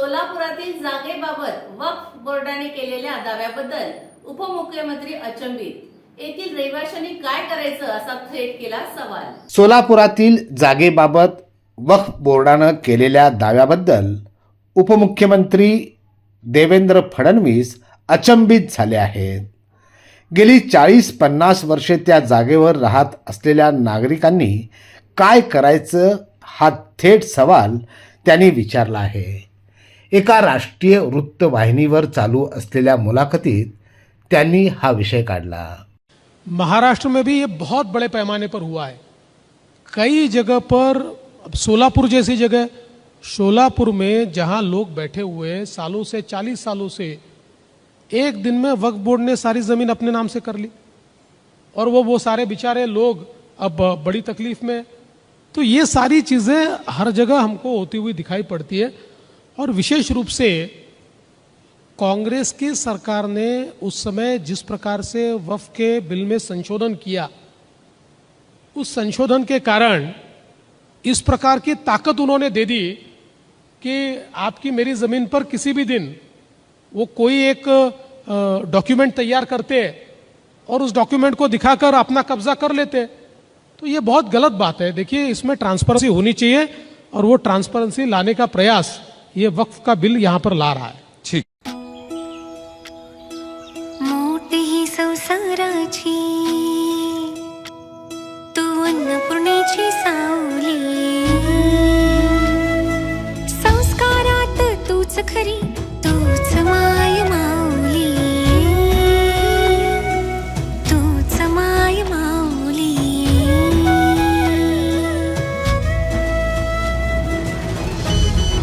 सोलापुरातील जागेबाबत वक्फ बोर्डाने केलेल्या दाव्याबद्दल उपमुख्यमंत्री अचंबित. येथील रहिवाशांनी काय करायचं असा थेट केला सवाल. सोलापुरातील जागेबाबत वक्फ बोर्डानं केलेल्या दाव्याबद्दल उपमुख्यमंत्री देवेंद्र फडणवीस अचंबित झाले आहेत. गेली चाळीस पन्नास वर्षे त्या जागेवर राहत असलेल्या नागरिकांनी काय करायचं हा थेट सवाल त्यांनी विचारला आहे. एका राष्ट्रीय वृत्तवाहिनीवर चालू असलेल्या मुलाखतीत त्यांनी हा विषय काढला. महाराष्ट्र में भी ये बहुत बड़े पैमाने पर हुआ है. कई जगह पर सोलापुर जैसी जगह, सोलापुर में जहाँ लोग बैठे हुए हैं, सालों से, चालीस सालों से, एक दिन में वक्फ बोर्ड ने सारी ज़मीन अपने नाम से कर ली. और वो वो सारे बेचारे लोग अब बड़ी तकलीफ़ में तो ये सारी चीज़ें हर जगह हमको होती हुई दिखाई पड़ती है. और विशेष रूप से कांग्रेस की सरकार ने उस समय जिस प्रकार से वफ के बिल में संशोधन किया, उस संशोधन के कारण इस प्रकार की ताकत उन्होंने दे दी कि आपकी मेरी ज़मीन पर किसी भी दिन वो कोई एक डॉक्यूमेंट तैयार करते और उस डॉक्यूमेंट को दिखाकर अपना कब्जा कर लेते। तो ये बहुत गलत बात है। देखिए, इसमें ट्रांसपेरेंसी होनी चाहिए और वो ट्रांसपेरेंसी लाने का प्रयास ये वक्फ का बिल यहाँ पर ला रहा है। ठीक। मोठी संसाराची तू